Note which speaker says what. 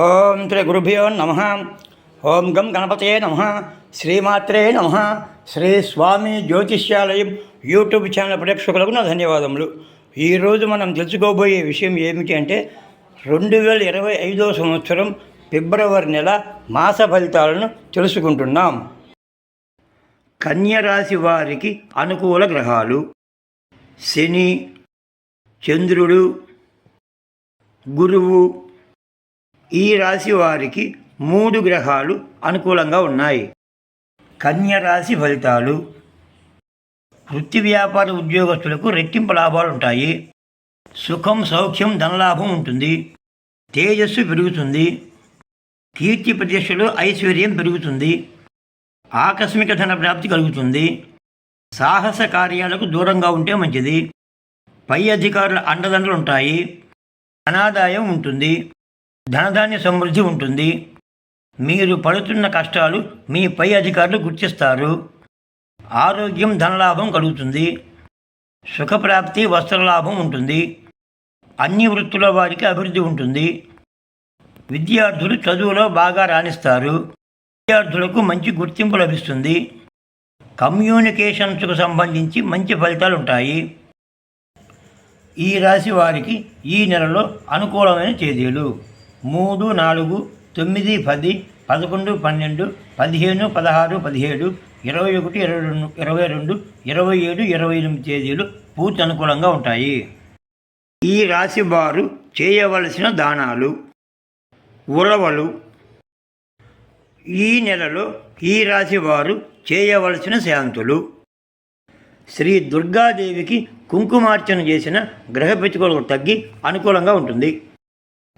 Speaker 1: ఓం శ్రీ గురుభ్యో నమ. ఓం గం గణపతయే నమ. శ్రీమాత్రే నమ. శ్రీ స్వామి జ్యోతిష్యాలయం యూట్యూబ్ ఛానల్ ప్రేక్షకులకు నా ధన్యవాదములు. ఈరోజు మనం తెలుసుకోబోయే విషయం ఏమిటి అంటే రెండు వేల ఇరవై ఐదో సంవత్సరం ఫిబ్రవరి నెల మాస ఫలితాలను తెలుసుకుంటున్నాం. కన్యరాశి వారికి అనుకూల గ్రహాలు. శని చంద్రుడు గురువు ఈ రాశి వారికి మూడు గ్రహాలు అనుకూలంగా ఉన్నాయి. కన్య రాశి ఫలితాలు. వృత్తి వ్యాపార ఉద్యోగస్తులకు రెట్టింపు లాభాలు ఉంటాయి. సుఖం సౌఖ్యం ధనలాభం ఉంటుంది. తేజస్సు పెరుగుతుంది. కీర్తి ప్రతిష్టలు ఐశ్వర్యం పెరుగుతుంది. ఆకస్మిక ధన ప్రాప్తి కలుగుతుంది. సాహస కార్యాలకు దూరంగా ఉంటే మంచిది. పై అధికారుల అండదండలు ఉంటాయి. ధనాదాయం ఉంటుంది. ధనధాన్య సమృద్ధి ఉంటుంది. మీరు పడుతున్న కష్టాలు మీ పై అధికారులు గుర్తిస్తారు. ఆరోగ్యం ధనలాభం కలుగుతుంది. సుఖప్రాప్తి వస్త్రలాభం ఉంటుంది. అన్ని వృత్తుల వారికి అభివృద్ధి ఉంటుంది. విద్యార్థులు చదువులో బాగా రాణిస్తారు. విద్యార్థులకు మంచి గుర్తింపు లభిస్తుంది. కమ్యూనికేషన్స్కు సంబంధించి మంచి ఫలితాలు ఉంటాయి. ఈ రాశి వారికి ఈ నెలలో అనుకూలమైన తేదీలు. మూడు నాలుగు తొమ్మిది పది పదకొండు పన్నెండు పదిహేను పదహారు పదిహేడు ఇరవై ఒకటి ఇరవై రెండు ఇరవై రెండు ఇరవై ఏడు ఇరవై ఎనిమిది తేదీలు పూర్తి అనుకూలంగా ఉంటాయి. ఈ రాశి వారు చేయవలసిన దానాలు ఉరవలు. ఈ నెలలో ఈ రాశి వారు చేయవలసిన శాంతులు. శ్రీ దుర్గాదేవికి కుంకుమార్చన చేసిన గ్రహ పెట్టుకోలకు తగ్గి అనుకూలంగా ఉంటుంది.